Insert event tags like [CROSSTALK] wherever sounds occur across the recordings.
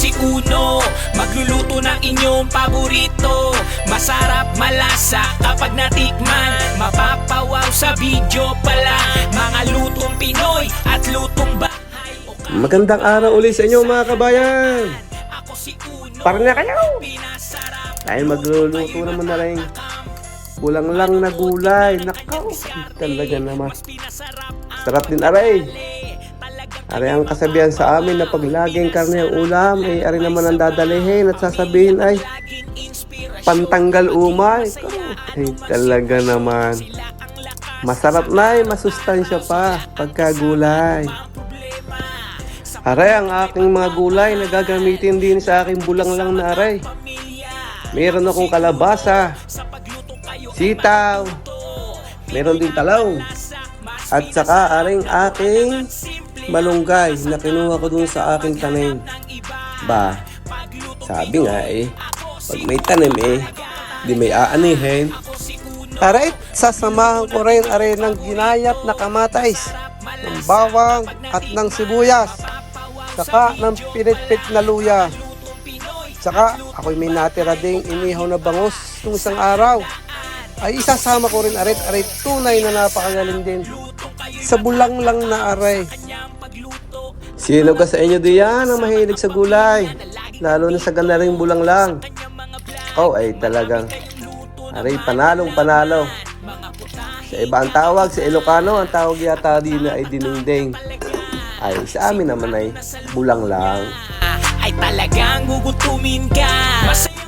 si Uno Magluluto ng inyong paborito Masarap malasa kapag natikman Mapapawaw sa video pala Mga lutong Pinoy at lutong bahay Magandang araw ulit sa inyo mga kabayan. Ako si Uno Parang na kayo. Dahil magluluto naman na rin. Kulang lang na gulay. Nakaw. Talaga naman. Sarap din aray. Aray ang kasabihan sa amin na pag laging karne ang ulam, ay aray naman ang dadalihin at sasabihin ay pantanggal umay. Ay talaga naman. Masarap na ay masustansya pa pagka gulay. Aray ang aking mga gulay na gagamitin din sa aking bulang lang na aray. Meron akong kalabasa, sitaw, meron din talong. At saka aring aking malunggay na kinuha ko dun sa aking tanim. Ba, sabi nga eh, pag may tanim eh, di may aanihin. Aray, sasamahan ko rin aray ng ginayat na kamatais, ng bawang at ng sibuyas, saka ng pinitpit na luya. Saka ako'y may natira ding inihaw na bangus nung isang araw. Ay isasama ko rin arit arit tunay na napakagaling din. Sa bulang lang na aray. Sino ka sa inyo diyan ang mahilig sa gulay? Lalo na sa ganaring bulang lang. Oh ay talagang aray panalong panalo. Sa iba ang tawag, sa Ilocano ang tawag yata din ay dinengdeng. Ay sa amin naman ay bulang lang. Ay talagang gugutumin ka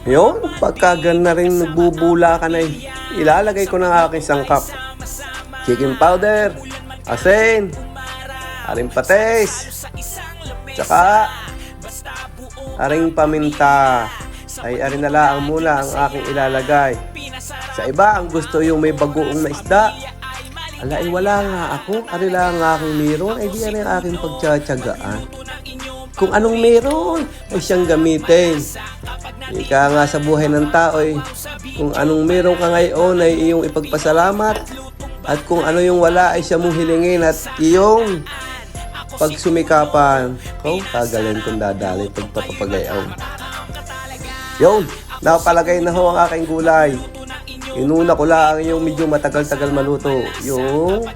Yun, pagka na rin nagbubula ka na ilalagay ko ng aking sangkap. Chicken powder, asin, aring lamesa tsaka aring paminta. Ay arin na lang muna ang aking ilalagay. Sa iba, ang gusto yung may bagoong na isda. Ala, ay wala nga ako. Ari lang ang aking meron. Ay di ang aking pagtsatsagaan. Kung anong meron, ay siyang gamitin. Ika nga sa buhay ng tao eh. Kung anong meron ka ngayon ay iyong ipagpasalamat. At kung ano yung wala ay siya mong hilingin at iyong pagsumikapan. Kung kagaling kong dadali pagpapapagayaw. Yun, napalagay na ho ang aking gulay. Inuna ko lang yung medyo matagal-tagal maluto. Yung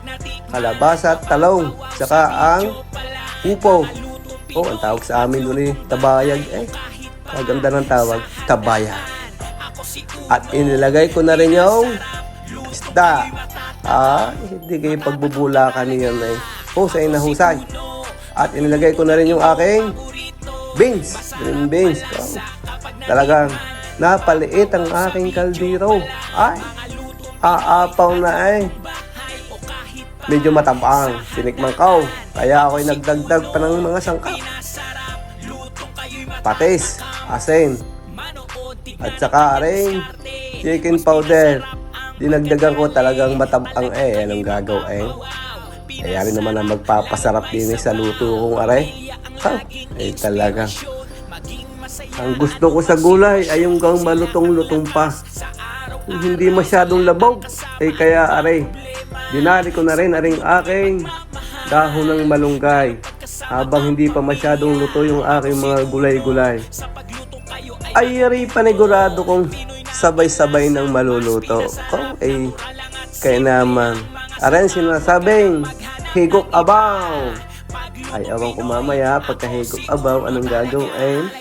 kalabasa at talong. Saka ang upo. Oh, ang tawag sa amin doon eh, tabayag. Eh, maganda ng tawag, tabayag. At inilagay ko na rin yung isda. Ah, hindi kayo pagbubulakan niyan eh. Husay na husay. At inilagay ko na rin yung aking beans. Green beans. Oh, talagang napaliit ang aking kaldero. Ay, aapaw na eh. Medyo matapang, sinikman ko. Kaya ako'y nagdagdag pa ng mga sangkap. Patis, asin, at saka rin chicken powder. Dinagdagan ko talagang matapang eh. Anong gagawin? Kaya rin naman ang magpapasarap din eh sa luto kong aray. Ha? Eh talagang. Ang gusto ko sa gulay ay yung gang malutong-lutong pa. Yung Hindi masyadong labog. Eh kaya aray. Dinali ko na rin aring aking dahon ng malunggay. Habang hindi pa masyadong luto yung aking mga gulay-gulay. Ay aray panigurado kong sabay-sabay ng maluluto. Oh, eh, kaya naman. Aray sinasabing, higop abaw. Ay, awang ko mamaya, pagkahigop abaw, anong gagawin?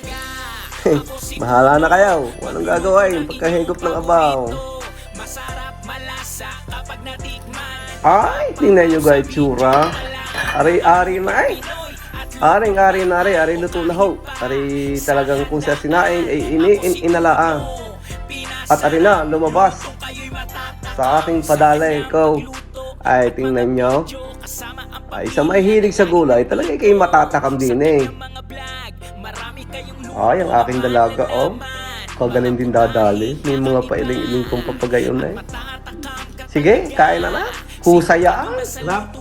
[LAUGHS] Bahala na kayo. Anong gagawin pagkahigop ng abaw? Ay, tingnan nyo guys, tsura. Ari-ari na ay. Aring-ari na ari, ari luto na ho. Ari talagang kung sa sinain ay ini in inalaan. At ari na, lumabas. Sa aking padalay ko. Ay, tingnan nyo. Ay, sa mahilig sa gulay, talaga kayo matatakam din eh. Ay, ang aking dalaga, oh. Kagaling din dadali. May mga pailing-iling kong papagayon eh. Sige, kain na na. Husayaan. Sarap.